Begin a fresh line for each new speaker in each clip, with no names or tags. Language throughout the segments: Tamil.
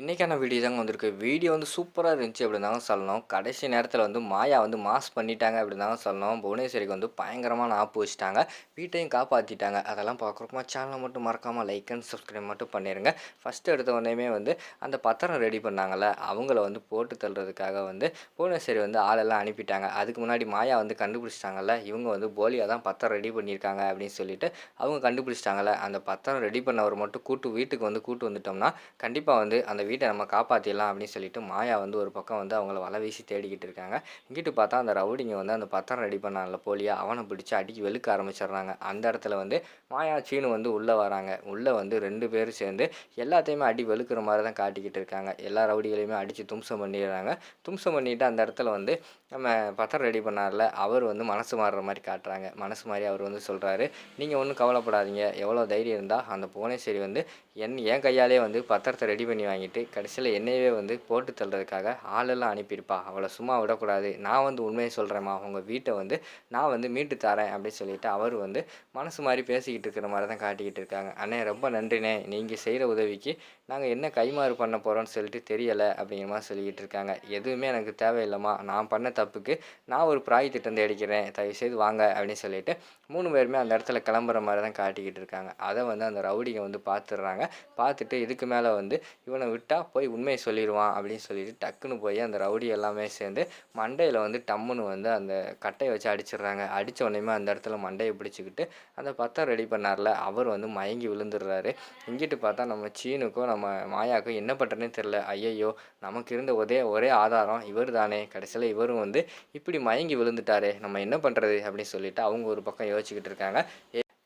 இன்றைக்கான வீடியோ தாங்க வந்திருக்கு. வீடியோ வந்து சூப்பராக இருந்துச்சு அப்படின்னு தாங்க சொல்லணும். கடைசி நேரத்தில் வந்து மாயா வந்து மாஸ் பண்ணிட்டாங்க அப்படின்னு தாங்க சொல்லணும். புவனேஸ்வரிக்கு வந்து பயங்கரமான ஆப்பு வச்சுட்டாங்க. வீட்டையும் காப்பாற்றிட்டாங்க அதெல்லாம் பார்க்குறப்பமா சேனலை மட்டும் மறக்காமல் லைக் அண்ட் சப்ஸ்கிரைப் மட்டும் பண்ணிடுங்க ஃபஸ்ட்டு எடுத்த உடனே வந்து அந்த பத்திரம் ரெடி பண்ணாங்கல்ல அவங்கள வந்து போட்டு தள்ளுறதுக்காக வந்து புவனேஸ்வரி வந்து ஆளெல்லாம் அனுப்பிட்டாங்க. அதுக்கு முன்னாடி மாயா வந்து கண்டுபிடிச்சிட்டாங்கல்ல இவங்க வந்து போலியாக தான் பத்திரம் ரெடி பண்ணியிருக்காங்க அப்படின்னு சொல்லிட்டு அவங்க கண்டுபிடிச்சிட்டாங்கல்ல. அந்த பத்திரம் ரெடி பண்ணவர் மட்டும் கூட்டு வீட்டுக்கு வந்து கூட்டு வந்துட்டோம்னா கண்டிப்பாக வந்து அந்த வீட்டை நம்ம காப்பாற்றிடலாம் அப்படின்னு சொல்லிட்டு மாயா வந்து ஒரு பக்கம் வந்து அவங்கள வலை வீசி தேடிக்கிட்டு இருக்காங்க. இங்கிட்டு பார்த்தா அந்த ரவுடிங்க வந்து அந்த பத்திரம் ரெடி பண்ணான்ல போலியா அவனை பிடிச்சி அடிக்கி வெளுக்க ஆரம்பிச்சிடுறாங்க. அந்த இடத்துல வந்து மாயா சீனு வந்து உள்ளே வராங்க. உள்ளே வந்து ரெண்டு பேரும் சேர்ந்து எல்லாத்தையுமே அடி வெளுக்கிற மாதிரி தான் காட்டிக்கிட்டு இருக்காங்க. எல்லா ரவுடிகளையுமே அடித்து தும்சம் பண்ணிடுறாங்க. தும்சம் பண்ணிவிட்டு அந்த இடத்துல வந்து நம்ம பத்திரம் ரெடி பண்ணார்ல அவர் வந்து மனசு மாறுற மாதிரி காட்டுறாங்க. மனசு மாதிரி அவர் வந்து சொல்கிறாரு நீங்கள் ஒன்றும் கவலைப்படாதீங்க. எவ்வளோ தைரியம் இருந்தால் அந்த புவனேஸ்வரி வந்து என் என் கையாலே வந்து பத்திரத்தை ரெடி பண்ணி வாங்கிட்டு கடைசியில் என்னையவே வந்து போட்டு தள்ளுறதுக்காக ஆளெல்லாம் அனுப்பியிருப்பா. அவளை சும்மா விடக்கூடாது. நான் வந்து உண்மையை சொல்கிறேம்மா உங்கள் வீட்டை வந்து நான் வந்து மீட்டு தரேன் அப்படின்னு சொல்லிட்டு அவர் வந்து மனசு மாதிரி பேசிக்கிட்டு இருக்கிற மாதிரி தான் காட்டிக்கிட்டு இருக்காங்க. அண்ணே ரொம்ப நன்றிண்ணே. நீங்கள் செய்கிற உதவிக்கு நாங்கள் என்ன கைமாறு பண்ண போகிறோம்னு சொல்லிட்டு தெரியலை அப்படிங்கிற மாதிரி சொல்லிக்கிட்டு இருக்காங்க. எதுவுமே எனக்கு தேவையில்லைம்மா. நான் பண்ண தப்புக்கு நான் ஒரு பிராய் திட்டம் தேடிக்கிறேன் தயவுசெய்து வாங்க அப்படின்னு சொல்லிட்டு மூணு பேருமே அந்த இடத்துல கிளம்புற மாதிரி தான் காட்டிக்கிட்டு இருக்காங்க. அதை வந்து அந்த ரவுடிங்க வந்து பார்த்துடுறாங்க பார்த்துட்டு இதுக்கு மேலே வந்து இவனை விட்டால் போய் உண்மையை சொல்லிடுவான் அப்படின்னு சொல்லிட்டு டக்குன்னு போய் அந்த ரவுடி எல்லாமே சேர்ந்து மண்டையில் வந்து டம்முன்னு வந்து அந்த கட்டையை வச்சு அடிச்சிடுறாங்க. அடித்த உடனேமே அந்த இடத்துல மண்டையை பிடிச்சிக்கிட்டு அந்த பத்தம் ரெடி பண்ணார்ல. அவர் வந்து மயங்கி விழுந்துடுறாரு. இங்கிட்டு பார்த்தா நம்ம சீனுக்கும் நம்ம மாயாவுக்கும் என்ன பண்ணுறதுனே தெரில ஐயையோ நமக்கு இருந்த ஒரே ஒரே ஆதாரம் இவர் தானே கடைசியில் இவரும் வந்து இப்படி மயங்கி விழுந்துட்டாரே. நம்ம என்ன பண்ணுறது அப்படின்னு சொல்லிட்டு அவங்க ஒரு பக்கம் யோசிச்சுக்கிட்டு இருக்காங்க.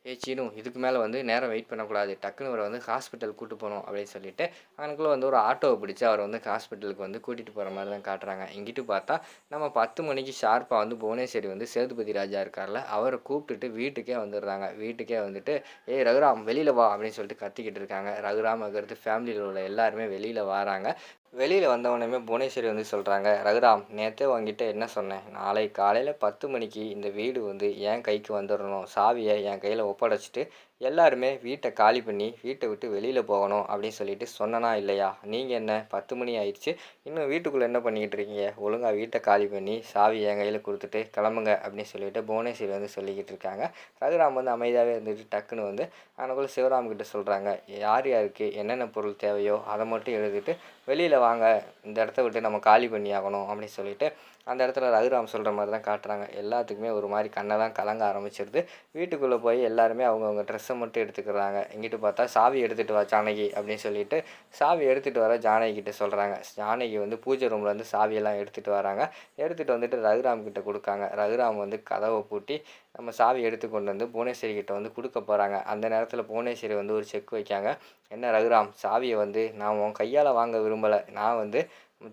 ஏ சீனு இதுக்கு மேலே வந்து நேரம் வெயிட் பண்ணக்கூடாது. டக்குன்னு அவரை வந்து ஹாஸ்பிட்டல் கூட்டு போகணும் அப்படின்னு சொல்லிட்டு அவனுக்குள்ளே வந்து ஒரு ஆட்டோவை பிடிச்சி அவரை வந்து ஹாஸ்பிட்டலுக்கு வந்து கூட்டிகிட்டு போகிற மாதிரி தான் காட்டுறாங்க. இங்கிட்டு பார்த்தா நம்ம பத்து மணிக்கு ஷார்ப்பாக வந்து புவனேஸ்வரி வந்து சேதுபதி ராஜா இருக்கார்ல அவரை கூப்பிட்டுட்டு வீட்டுக்கே வந்துடுறாங்க. வீட்டுக்கே வந்துட்டு ஏய் ரகுராம் வெளியில் வா அப்படின்னு சொல்லிட்டு கத்திக்கிட்டு இருக்காங்க. ரகுராம் இருக்கிறது ஃபேமிலியில் உள்ள எல்லாருமே வெளியில் வராங்க. வெளியில் வந்தவனையுமே புவனேஸ்வரி வந்து சொல்கிறாங்க ரகுராம் நேற்றே உங்ககிட்ட என்ன சொன்னேன்? நாளை காலையில் பத்து மணிக்கு இந்த வீடு வந்து என் கைக்கு வந்துடணும் சாவியை என் கையில் ஒப்படைச்சிட்டு எல்லாருமே வீட்டை காலி பண்ணி வீட்டை விட்டு வெளியில் போகணும் அப்படின்னு சொல்லிட்டு சொன்னனா இல்லையா? நீங்கள் என்ன? பத்து மணி ஆயிடுச்சு. இன்னும் வீட்டுக்குள்ளே என்ன பண்ணிக்கிட்டு இருக்கீங்க? ஒழுங்காக வீட்டை காலி பண்ணி சாவி என் கையில் கொடுத்துட்டு கிளம்புங்க அப்படின்னு சொல்லிட்டு புவனேஸ்வரி வந்து சொல்லிக்கிட்டு இருக்காங்க. ரகுராம் வந்து அமைதியாகவே இருந்துட்டு டக்குன்னு வந்து அவனுக்குள்ள சிவராம் கிட்ட சொல்கிறாங்க யார் யாருக்கு என்னென்ன பொருள் தேவையோ அதை மட்டும் எழுதிட்டு வெளியில் வாங்க இந்த இடத்த விட்டு நம்ம காலி பண்ணி ஆகணும் அப்படின்னு சொல்லிட்டு அந்த இடத்துல ரகுராம் சொல்கிற மாதிரி தான் காட்டுறாங்க. எல்லாத்துக்குமே ஒரு மாதிரி கண்ணை தான் கலங்க ஆரம்பிச்சிருது. வீட்டுக்குள்ளே போய் எல்லாருமே அவங்கவுங்க ட்ரெஸ்ஸை மட்டும் எடுத்துக்கிறாங்க. இங்கிட்டு பார்த்தா சாவி எடுத்துகிட்டு வா ஜானகி அப்படின்னு சொல்லிட்டு சாவி எடுத்துகிட்டு வர ஜானகி கிட்டே சொல்கிறாங்க ஜானகி வந்து பூஜை ரூமில் வந்து சாவியெல்லாம் எடுத்துகிட்டு வராங்க. எடுத்துகிட்டு வந்துட்டு ரகுராம் கிட்டே கொடுக்காங்க. ரகுராம் வந்து கதவை பூட்டி நம்ம சாவி எடுத்து கொண்டு வந்து புவனேஸ்வரி கிட்ட வந்து கொடுக்க போகிறாங்க அந்த நேரத்தில் புவனேஸ்வரி வந்து ஒரு செக் வைக்காங்க. என்ன ரகுராம் சாவியை வந்து நான் உன் கையால் வாங்க விரும்பலை. நான் வந்து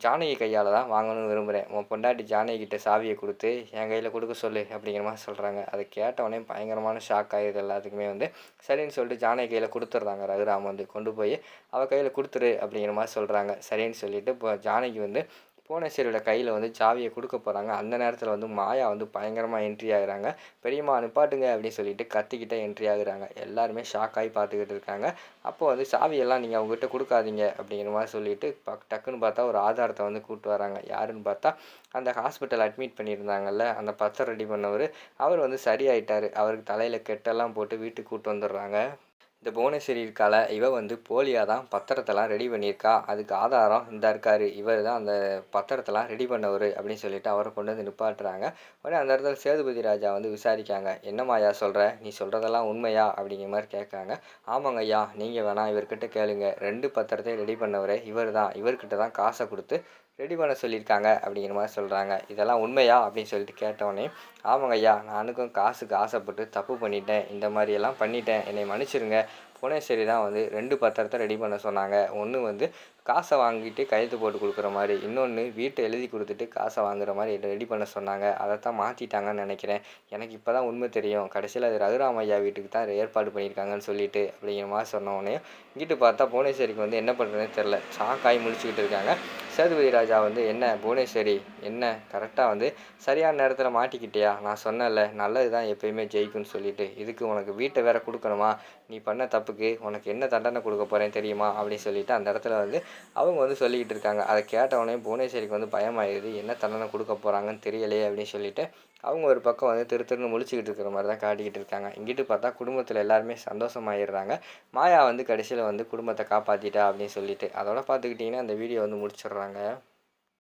ஜானகி கையால் தான் வாங்கணும்னு விரும்புகிறேன் உன் பொண்டாட்டி ஜானகி கிட்ட சாவியை கொடுத்து என் கையில் கொடுக்க சொல்லு அப்படிங்கிற மாதிரி சொல்கிறாங்க அதை கேட்டவொடனே பயங்கரமான ஷாக் ஆகிடுது எல்லாத்துக்குமே வந்து. சரின்னு சொல்லிட்டு ஜானகி கையில் கொடுத்துட்றாங்க. ரகுராம் வந்து கொண்டு போய் அவள் கையில் கொடுத்துரு அப்படிங்கிற மாதிரி சொல்கிறாங்க சரின்னு சொல்லிட்டு இப்போ ஜானகி வந்து புவனேஸ்வரியோட கையில் வந்து சாவியை கொடுக்க போகிறாங்க அந்த நேரத்தில் வந்து மாயா வந்து பயங்கரமாக என்ட்ரி ஆகுறாங்க. பெரியம்மா அனுப்பாட்டுங்க அப்படின்னு சொல்லிட்டு கத்திக்கிட்டே என்ட்ரி ஆகுறாங்க. எல்லாருமே ஷாக் ஆகி பார்த்துக்கிட்டு இருக்காங்க. அப்போ வந்து சாவியெல்லாம் நீங்கள் அவங்ககிட்ட கொடுக்காதீங்க அப்படிங்கிற மாதிரி சொல்லிட்டு பக் டக்குன்னு பார்த்தா ஒரு ஆதாரத்தை வந்து கூப்பிட்டு வராங்க. யாருன்னு பார்த்தா அந்த ஹாஸ்பிட்டல் அட்மிட் பண்ணியிருந்தாங்கல்ல அந்த பத்திரம் ரெடி பண்ணவர். அவர் வந்து சரியாயிட்டார். அவருக்கு தலையில் கெட்டெல்லாம் போட்டு வீட்டுக்கு கூப்பிட்டு வந்துடுறாங்க. இந்த புவனேஸ்வரி இருக்கால இவ வந்து போலியாக தான் பத்திரத்தெல்லாம் ரெடி பண்ணியிருக்கா. அதுக்கு ஆதாரம் இந்த இருக்காரு. இவர் தான் அந்த பத்திரத்தெல்லாம் ரெடி பண்ணவர் அப்படின்னு சொல்லிட்டு அவரை கொண்டு வந்து நிப்பாட்டுறாங்க. உடனே அந்த இடத்துல சேதுபதி ராஜா வந்து விசாரிக்காங்க. என்னம்மாயா சொல்கிற நீ சொல்கிறதெல்லாம் உண்மையா? அப்படிங்கிற மாதிரி கேட்குறாங்க ஆமாங்க ஐயா. நீங்கள் வேணாம் இவர்கிட்ட கேளுங்க. ரெண்டு பத்திரத்தையும் ரெடி பண்ணவர் இவர் தான் இவர்கிட்ட தான் காசை கொடுத்து ரெடி பண்ண சொல்லியிருக்காங்க அப்படிங்கிற மாதிரி சொல்கிறாங்க இதெல்லாம் உண்மையா அப்படின்னு சொல்லிட்டு கேட்டவொடனே ஆமாங்க ஐயா நானுக்கும் காசுக்கு ஆசைப்பட்டு தப்பு பண்ணிட்டேன். இந்த மாதிரியெல்லாம் பண்ணிட்டேன். என்னை மன்னிச்சிருங்க. புனேஸ்வரி தான் வந்து ரெண்டு பத்திரத்தை ரெடி பண்ண சொன்னாங்க. ஒன்று வந்து காசை வாங்கிட்டு கையெழுத்து போட்டு கொடுக்குற மாதிரி இன்னொன்று வீட்டை எழுதி கொடுத்துட்டு காசை வாங்குற மாதிரி ரெடி பண்ண சொன்னாங்க. அதை தான் மாற்றிட்டாங்கன்னு நினைக்கிறேன். எனக்கு இப்போ தான் உண்மை தெரியும். கடைசியில் அது ரகுராம் ஐயா வீட்டுக்கு தான் ஏற்பாடு பண்ணியிருக்காங்கன்னு சொல்லிட்டு அப்படிங்கிற மாதிரி சொன்னோடனே இங்கிட்டு பார்த்தா புவனேஸ்வரிக்கு வந்து என்ன பண்ணுறதுன்னு தெரில சாக்காய் முடிச்சுக்கிட்டு இருக்காங்க. சேதுபதி ராஜா வந்து என்ன புவனேஸ்வரி என்ன? கரெக்டாக வந்து சரியான நேரத்தில் மாட்டிக்கிட்டியா? நான் சொன்னேன்ல நல்லது தான் எப்பயுமே ஜெயிக்கும்னு சொல்லிட்டு. இதுக்கு உனக்கு வீட்டை வேற கொடுக்கணுமா? நீ பண்ண தப்புக்கு உனக்கு என்ன தண்டனை கொடுக்க போகிறேன் தெரியுமா? அப்படின்னு சொல்லிட்டு அந்த இடத்துல வந்து அவங்க வந்து சொல்லிக்கிட்டு இருக்காங்க. அதை கேட்டவொடனே புவனேஸ்வரிக்கு வந்து பயமாயிடுது. என்ன தண்டனை கொடுக்க போகிறாங்கன்னு தெரியலையே அப்படின்னு சொல்லிட்டு அவங்க ஒரு பக்கம் வந்து திரு திருன்னு முழிச்சிக்கிட்டு இருக்கிற மாதிரி தான் காட்டிக்கிட்டு இருக்காங்க. இங்கிட்டு பார்த்தா குடும்பத்தில் எல்லாருமே சந்தோஷமாயிடுறாங்க. மாயா வந்து கடைசியில் வந்து குடும்பத்தை காப்பாற்றிட்டா அப்படின்னு சொல்லிட்டு. அதோட பார்த்துக்கிட்டிங்கன்னா அந்த வீடியோ வந்து முடிச்சிடுறாங்க.